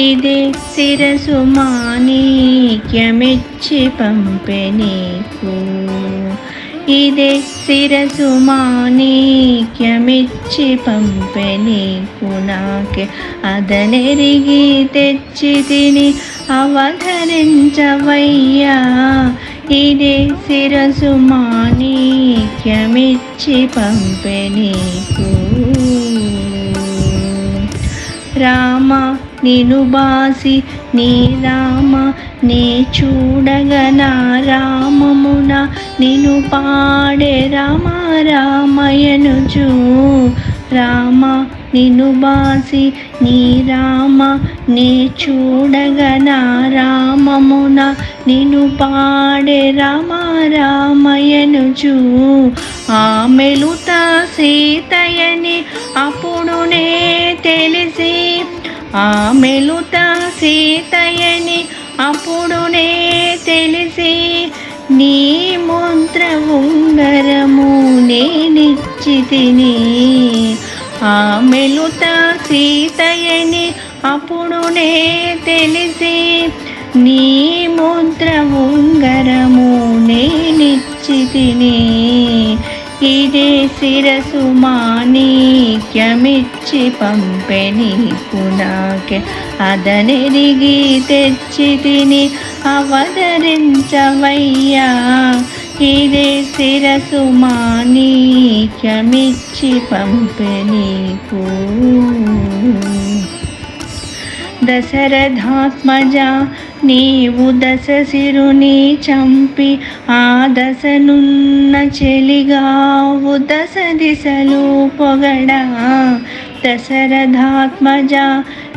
ఇది శిరసు మాణిక్యమిచ్చి పంపెనీకు ఇది శిరసు మాణిక్యమిచ్చి పంపెనీకు నాకే అదనెరిగి తెచ్చి తిని అవధరించవయ్యా ఇది శిరసు మాణిక్యమిచ్చి పంపెనీకు రామ నేను బాసి నీ రామ నీ చూడగా నా రామమున నేను పాడే రామ రామయనుచు. రామ నిను బాసి నీ రామ నీ చూడగా నా రామమున నిను పాడే రామ రామయనుచు. ఆమెలుత సీతయని అప్పుడునే తెలిసి ఆమెలుత సీతయని అప్పుడునే తెలిసి నీ ముద్ర ఉంగరము నేనిచ్చి తిని ఆమెలుత సీతయని అప్పుడునే తెలిసి నీ ముద్ర ఉంగరము నేనిచ్చి తిని శిరసు మాణిక్యమిచ్చి పంపెని పునాకే అదనెరిగి తెచ్చి తిని అవతరించవయ్యా ఇదే శిరసు మాణిక్యమిచ్చి పంపె నీకు. దశరథాత్మజ నీవు దశ సిరుని చంపి ఆ దశనున్న చెలిగావు దశ దిశలు పొగడా. దశరథాత్మజ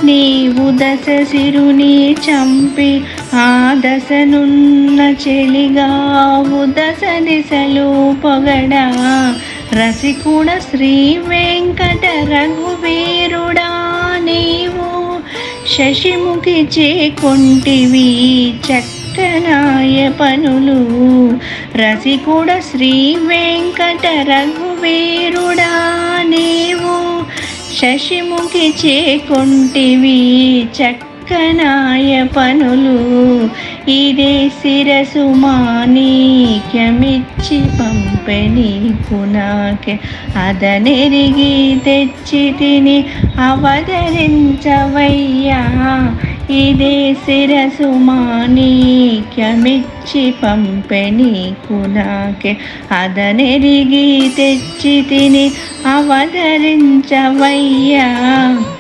నీవు దశ సిరుని చంపి ఆ దశనున్న చెలిగావు దశ దిశలు పొగడా. రసికుడ శ్రీ వెంకట రఘువీరుడా శశిముఖి చేకొంటివి చక్కనాయ పనులు రసికుడ శ్రీ వెంకట రఘువీరుడా నీవు. శశిముఖి చేకొంటివి చక్కనాయ పనులు ఇదే శిరసు మాణిక్యమిచ్చి పంపె నీకు నాకే. అదనెరిగి తెచ్చి తిని అవతరించవయ్యా ఇదే శిరసు మాణిక్యమిచ్చి పంపెని కునాకే అదనెరిగి తెచ్చి తిని అవతరించవయ్యా.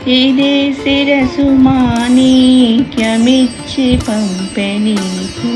ఇదే శిరసు మాణిక్యమిచ్చి పంపె నీకు